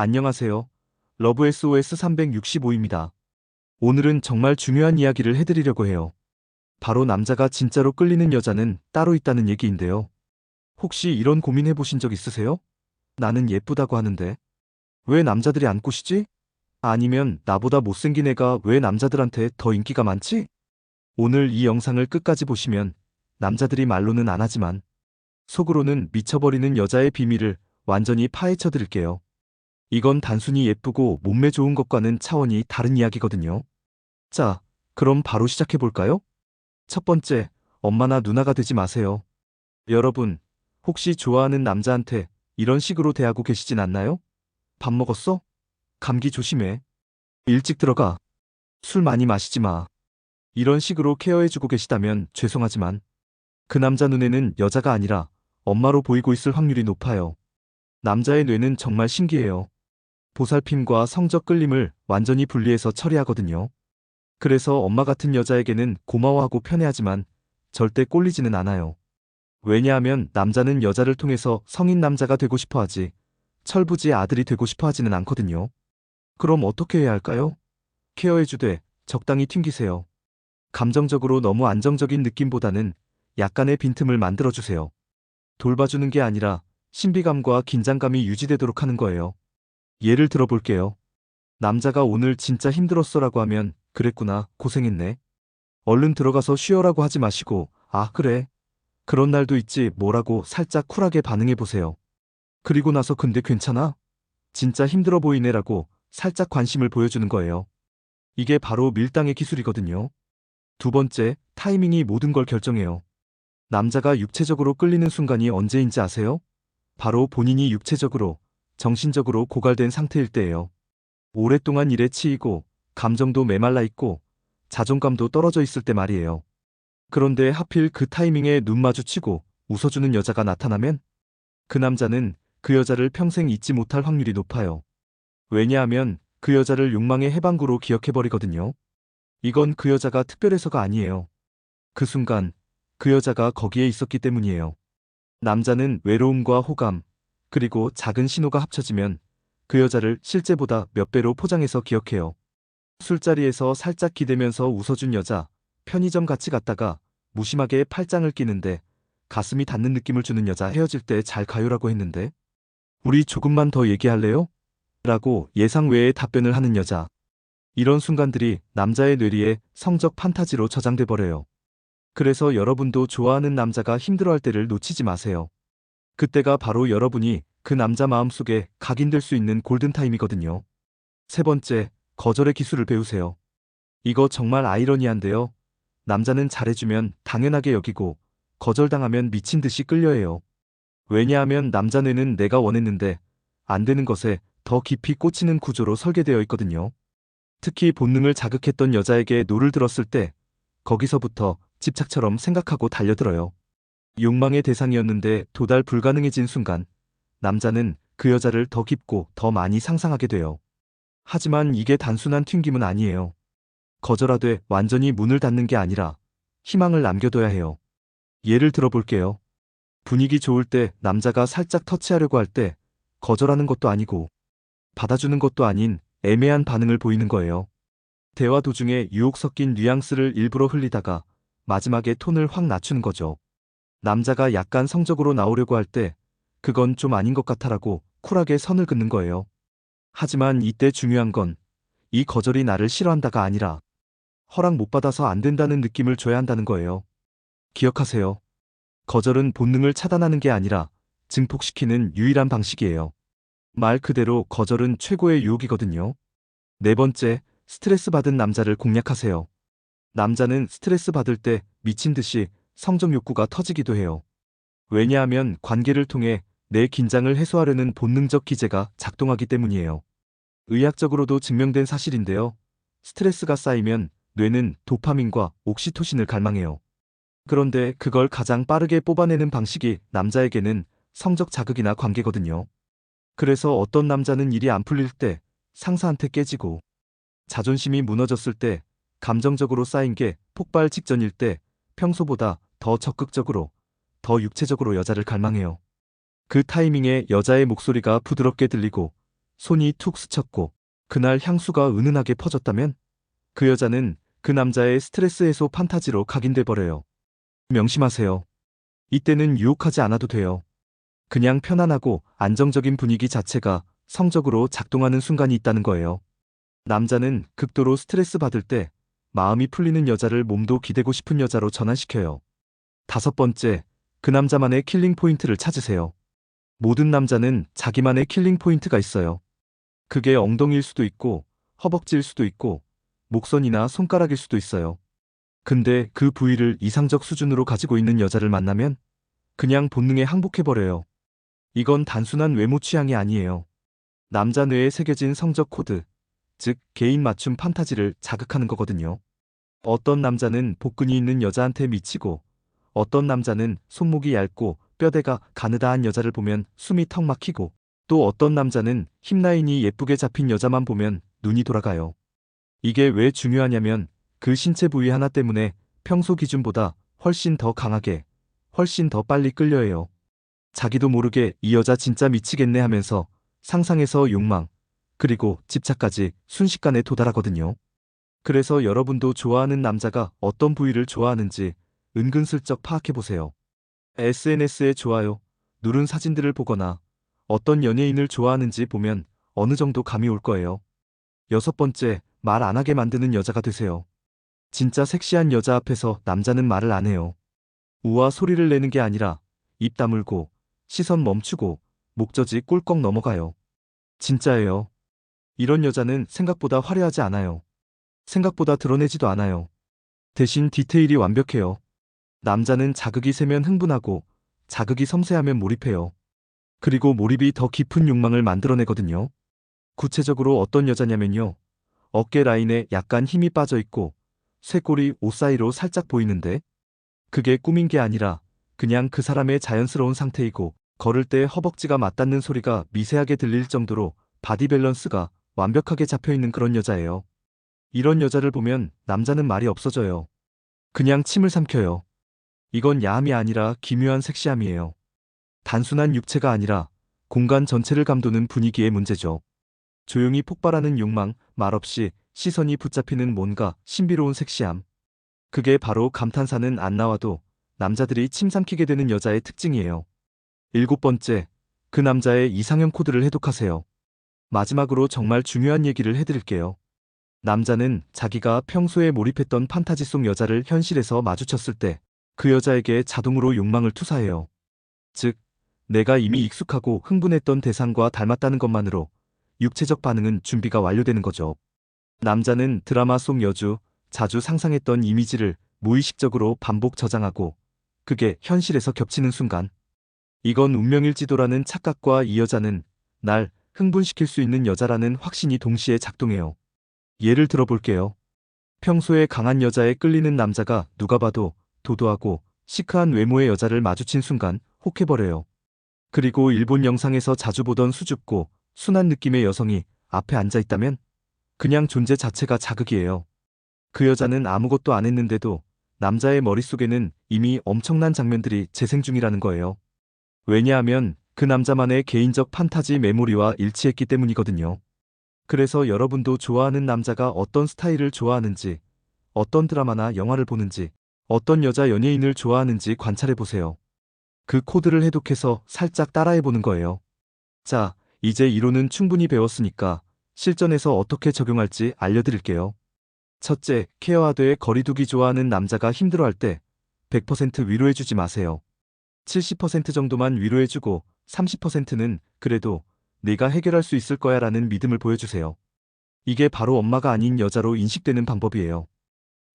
안녕하세요. 러브 SOS 365입니다. 오늘은 정말 중요한 이야기를 해드리려고 해요. 바로 남자가 진짜로 끌리는 여자는 따로 있다는 얘기인데요. 혹시 이런 고민 해 보신 적 있으세요? 나는 예쁘다고 하는데. 왜 남자들이 안 꼬시지? 아니면 나보다 못생긴 애가 왜 남자들한테 더 인기가 많지? 오늘 이 영상을 끝까지 보시면 남자들이 말로는 안 하지만 속으로는 미쳐버리는 여자의 비밀을 완전히 파헤쳐 드릴게요. 이건 단순히 예쁘고 몸매 좋은 것과는 차원이 다른 이야기거든요. 자, 그럼 바로 시작해 볼까요? 첫 번째, 엄마나 누나가 되지 마세요. 여러분, 혹시 좋아하는 남자한테 이런 식으로 대하고 계시진 않나요? 밥 먹었어? 감기 조심해. 일찍 들어가. 술 많이 마시지 마. 이런 식으로 케어해주고 계시다면 죄송하지만 그 남자 눈에는 여자가 아니라 엄마로 보이고 있을 확률이 높아요. 남자의 뇌는 정말 신기해요. 보살핌과 성적 끌림을 완전히 분리해서 처리하거든요. 그래서 엄마 같은 여자에게는 고마워하고 편애하지만 절대 꼴리지는 않아요. 왜냐하면 남자는 여자를 통해서 성인 남자가 되고 싶어 하지, 철부지의 아들이 되고 싶어 하지는 않거든요. 그럼 어떻게 해야 할까요? 케어해주되 적당히 튕기세요. 감정적으로 너무 안정적인 느낌보다는 약간의 빈틈을 만들어주세요. 돌봐주는 게 아니라 신비감과 긴장감이 유지되도록 하는 거예요. 예를 들어볼게요. 남자가 오늘 진짜 힘들었어 라고 하면 그랬구나, 고생했네. 얼른 들어가서 쉬어라고 하지 마시고, 아, 그래. 그런 날도 있지, 뭐라고 살짝 쿨하게 반응해보세요. 그리고 나서 근데 괜찮아? 진짜 힘들어 보이네 라고 살짝 관심을 보여주는 거예요. 이게 바로 밀당의 기술이거든요. 두 번째, 타이밍이 모든 걸 결정해요. 남자가 육체적으로 끌리는 순간이 언제인지 아세요? 바로 본인이 육체적으로, 정신적으로 고갈된 상태일 때예요. 오랫동안 일에 치이고, 감정도 메말라 있고, 자존감도 떨어져 있을 때 말이에요. 그런데 하필 그 타이밍에 눈 마주치고 웃어주는 여자가 나타나면 그 남자는 그 여자를 평생 잊지 못할 확률이 높아요. 왜냐하면 그 여자를 욕망의 해방구로 기억해버리거든요. 이건 그 여자가 특별해서가 아니에요. 그 순간 그 여자가 거기에 있었기 때문이에요. 남자는 외로움과 호감, 그리고 작은 신호가 합쳐지면 그 여자를 실제보다 몇 배로 포장해서 기억해요. 술자리에서 살짝 기대면서 웃어준 여자, 편의점 같이 갔다가 무심하게 팔짱을 끼는데 가슴이 닿는 느낌을 주는 여자 헤어질 때 잘 가요라고 했는데 우리 조금만 더 얘기할래요? 라고 예상 외의 답변을 하는 여자. 이런 순간들이 남자의 뇌리에 성적 판타지로 저장돼 버려요. 그래서 여러분도 좋아하는 남자가 힘들어할 때를 놓치지 마세요. 그때가 바로 여러분이 그 남자 마음속에 각인될 수 있는 골든타임이거든요. 세 번째, 거절의 기술을 배우세요. 이거 정말 아이러니한데요. 남자는 잘해주면 당연하게 여기고 거절당하면 미친 듯이 끌려해요. 왜냐하면 남자 뇌는 내가 원했는데 안 되는 것에 더 깊이 꽂히는 구조로 설계되어 있거든요. 특히 본능을 자극했던 여자에게 노를 들었을 때 거기서부터 집착처럼 생각하고 달려들어요. 욕망의 대상이었는데 도달 불가능해진 순간 남자는 그 여자를 더 깊고 더 많이 상상하게 돼요. 하지만 이게 단순한 튕김은 아니에요. 거절하되 완전히 문을 닫는 게 아니라 희망을 남겨둬야 해요. 예를 들어볼게요. 분위기 좋을 때 남자가 살짝 터치하려고 할 때 거절하는 것도 아니고 받아주는 것도 아닌 애매한 반응을 보이는 거예요. 대화 도중에 유혹 섞인 뉘앙스를 일부러 흘리다가 마지막에 톤을 확 낮추는 거죠. 남자가 약간 성적으로 나오려고 할 때 그건 좀 아닌 것 같아라고 쿨하게 선을 긋는 거예요. 하지만 이때 중요한 건 이 거절이 나를 싫어한다가 아니라 허락 못 받아서 안 된다는 느낌을 줘야 한다는 거예요. 기억하세요. 거절은 본능을 차단하는 게 아니라 증폭시키는 유일한 방식이에요. 말 그대로 거절은 최고의 유혹이거든요. 네 번째, 스트레스 받은 남자를 공략하세요. 남자는 스트레스 받을 때 미친 듯이 성적 욕구가 터지기도 해요. 왜냐하면 관계를 통해 내 긴장을 해소하려는 본능적 기제가 작동하기 때문이에요. 의학적으로도 증명된 사실인데요. 스트레스가 쌓이면 뇌는 도파민과 옥시토신을 갈망해요. 그런데 그걸 가장 빠르게 뽑아내는 방식이 남자에게는 성적 자극이나 관계거든요. 그래서 어떤 남자는 일이 안 풀릴 때 상사한테 깨지고 자존심이 무너졌을 때 감정적으로 쌓인 게 폭발 직전일 때 평소보다 더 적극적으로 더 육체적으로 여자를 갈망해요. 그 타이밍에 여자의 목소리가 부드럽게 들리고 손이 툭 스쳤고 그날 향수가 은은하게 퍼졌다면 그 여자는 그 남자의 스트레스 해소 판타지로 각인돼 버려요. 명심하세요. 이때는 유혹하지 않아도 돼요. 그냥 편안하고 안정적인 분위기 자체가 성적으로 작동하는 순간이 있다는 거예요. 남자는 극도로 스트레스 받을 때 마음이 풀리는 여자를 몸도 기대고 싶은 여자로 전환시켜요. 다섯 번째, 그 남자만의 킬링 포인트를 찾으세요. 모든 남자는 자기만의 킬링 포인트가 있어요. 그게 엉덩이일 수도 있고, 허벅지일 수도 있고, 목선이나 손가락일 수도 있어요. 근데 그 부위를 이상적 수준으로 가지고 있는 여자를 만나면 그냥 본능에 항복해버려요. 이건 단순한 외모 취향이 아니에요. 남자 뇌에 새겨진 성적 코드, 즉 개인 맞춤 판타지를 자극하는 거거든요. 어떤 남자는 복근이 있는 여자한테 미치고 어떤 남자는 손목이 얇고 뼈대가 가느다한 여자를 보면 숨이 턱 막히고 또 어떤 남자는 힙라인이 예쁘게 잡힌 여자만 보면 눈이 돌아가요. 이게 왜 중요하냐면 그 신체 부위 하나 때문에 평소 기준보다 훨씬 더 강하게, 훨씬 더 빨리 끌려해요. 자기도 모르게 이 여자 진짜 미치겠네 하면서 상상해서 욕망, 그리고 집착까지 순식간에 도달하거든요. 그래서 여러분도 좋아하는 남자가 어떤 부위를 좋아하는지 은근슬쩍 파악해보세요. SNS에 좋아요, 누른 사진들을 보거나 어떤 연예인을 좋아하는지 보면 어느 정도 감이 올 거예요. 여섯 번째, 말 안 하게 만드는 여자가 되세요. 진짜 섹시한 여자 앞에서 남자는 말을 안 해요. 우와 소리를 내는 게 아니라 입 다물고 시선 멈추고 목젖이 꿀꺽 넘어가요. 진짜예요. 이런 여자는 생각보다 화려하지 않아요. 생각보다 드러내지도 않아요. 대신 디테일이 완벽해요. 남자는 자극이 세면 흥분하고 자극이 섬세하면 몰입해요. 그리고 몰입이 더 깊은 욕망을 만들어내거든요. 구체적으로 어떤 여자냐면요. 어깨 라인에 약간 힘이 빠져 있고 쇄골이 옷 사이로 살짝 보이는데 그게 꾸민 게 아니라 그냥 그 사람의 자연스러운 상태이고 걸을 때 허벅지가 맞닿는 소리가 미세하게 들릴 정도로 바디 밸런스가 완벽하게 잡혀 있는 그런 여자예요. 이런 여자를 보면 남자는 말이 없어져요. 그냥 침을 삼켜요. 이건 야함이 아니라 기묘한 섹시함이에요. 단순한 육체가 아니라 공간 전체를 감도는 분위기의 문제죠. 조용히 폭발하는 욕망, 말없이 시선이 붙잡히는 뭔가 신비로운 섹시함. 그게 바로 감탄사는 안 나와도 남자들이 침 삼키게 되는 여자의 특징이에요. 일곱 번째, 그 남자의 이상형 코드를 해독하세요. 마지막으로 정말 중요한 얘기를 해드릴게요. 남자는 자기가 평소에 몰입했던 판타지 속 여자를 현실에서 마주쳤을 때 그 여자에게 자동으로 욕망을 투사해요. 즉, 내가 이미 익숙하고 흥분했던 대상과 닮았다는 것만으로 육체적 반응은 준비가 완료되는 거죠. 남자는 드라마 속 여주, 자주 상상했던 이미지를 무의식적으로 반복 저장하고 그게 현실에서 겹치는 순간 이건 운명일지도라는 착각과 이 여자는 날 흥분시킬 수 있는 여자라는 확신이 동시에 작동해요. 예를 들어볼게요. 평소에 강한 여자에 끌리는 남자가 누가 봐도 도도하고 시크한 외모의 여자를 마주친 순간 혹해버려요. 그리고 일본 영상에서 자주 보던 수줍고 순한 느낌의 여성이 앞에 앉아 있다면 그냥 존재 자체가 자극이에요. 그 여자는 아무것도 안 했는데도 남자의 머릿속에는 이미 엄청난 장면들이 재생 중이라는 거예요. 왜냐하면 그 남자만의 개인적 판타지 메모리와 일치했기 때문이거든요. 그래서 여러분도 좋아하는 남자가 어떤 스타일을 좋아하는지, 어떤 드라마나 영화를 보는지, 어떤 여자 연예인을 좋아하는지 관찰해 보세요. 그 코드를 해독해서 살짝 따라해 보는 거예요. 자, 이제 이론은 충분히 배웠으니까 실전에서 어떻게 적용할지 알려드릴게요. 첫째, 케어하되 거리두기 좋아하는 남자가 힘들어할 때 100% 위로해주지 마세요. 70% 정도만 위로해주고 30%는 그래도 네가 해결할 수 있을 거야 라는 믿음을 보여주세요. 이게 바로 엄마가 아닌 여자로 인식되는 방법이에요.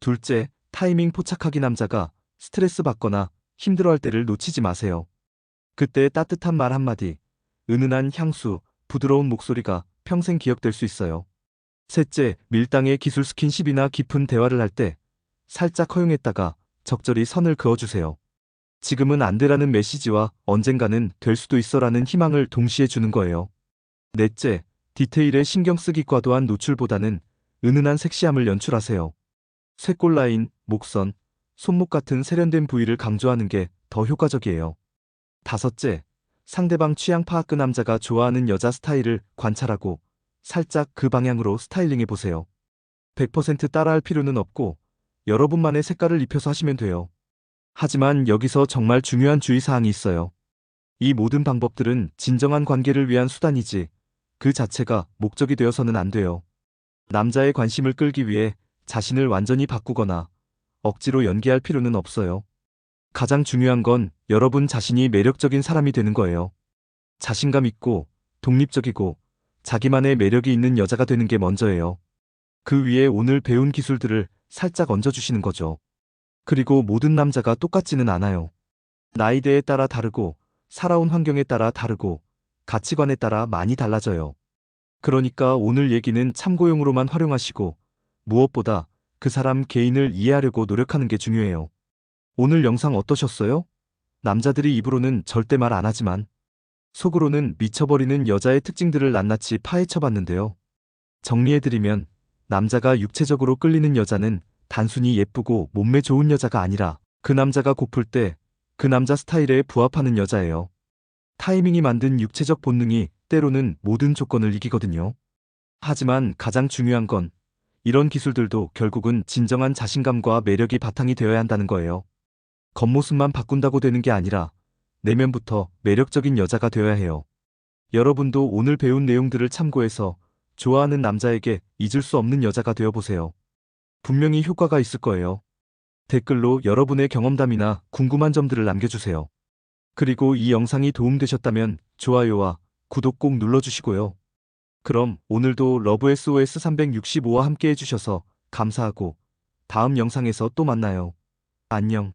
둘째, 타이밍 포착하기 남자가 스트레스 받거나 힘들어할 때를 놓치지 마세요. 그때 따뜻한 말 한마디, 은은한 향수, 부드러운 목소리가 평생 기억될 수 있어요. 셋째, 밀당의 기술 스킨십이나 깊은 대화를 할 때 살짝 허용했다가 적절히 선을 그어주세요. 지금은 안 되라는 메시지와 언젠가는 될 수도 있어라는 희망을 동시에 주는 거예요. 넷째, 디테일에 신경 쓰기 과도한 노출보다는 은은한 섹시함을 연출하세요. 쇄골 라인, 목선, 손목 같은 세련된 부위를 강조하는 게 더 효과적이에요. 다섯째, 상대방 취향 파악 그 남자가 좋아하는 여자 스타일을 관찰하고 살짝 그 방향으로 스타일링해 보세요. 100% 따라할 필요는 없고 여러분만의 색깔을 입혀서 하시면 돼요. 하지만 여기서 정말 중요한 주의사항이 있어요. 이 모든 방법들은 진정한 관계를 위한 수단이지 그 자체가 목적이 되어서는 안 돼요. 남자의 관심을 끌기 위해 자신을 완전히 바꾸거나 억지로 연기할 필요는 없어요. 가장 중요한 건 여러분 자신이 매력적인 사람이 되는 거예요. 자신감 있고 독립적이고 자기만의 매력이 있는 여자가 되는 게 먼저예요. 그 위에 오늘 배운 기술들을 살짝 얹어주시는 거죠. 그리고 모든 남자가 똑같지는 않아요. 나이대에 따라 다르고 살아온 환경에 따라 다르고 가치관에 따라 많이 달라져요. 그러니까 오늘 얘기는 참고용으로만 활용하시고 무엇보다 그 사람 개인을 이해하려고 노력하는 게 중요해요. 오늘 영상 어떠셨어요? 남자들이 입으로는 절대 말 안 하지만 속으로는 미쳐버리는 여자의 특징들을 낱낱이 파헤쳐 봤는데요. 정리해드리면 남자가 육체적으로 끌리는 여자는 단순히 예쁘고 몸매 좋은 여자가 아니라 그 남자가 고플 때 그 남자 스타일에 부합하는 여자예요. 타이밍이 만든 육체적 본능이 때로는 모든 조건을 이기거든요. 하지만 가장 중요한 건 이런 기술들도 결국은 진정한 자신감과 매력이 바탕이 되어야 한다는 거예요. 겉모습만 바꾼다고 되는 게 아니라 내면부터 매력적인 여자가 되어야 해요. 여러분도 오늘 배운 내용들을 참고해서 좋아하는 남자에게 잊을 수 없는 여자가 되어보세요. 분명히 효과가 있을 거예요. 댓글로 여러분의 경험담이나 궁금한 점들을 남겨주세요. 그리고 이 영상이 도움되셨다면 좋아요와 구독 꼭 눌러주시고요. 그럼 오늘도 러브 SOS 365와 함께 해주셔서 감사하고 다음 영상에서 또 만나요. 안녕.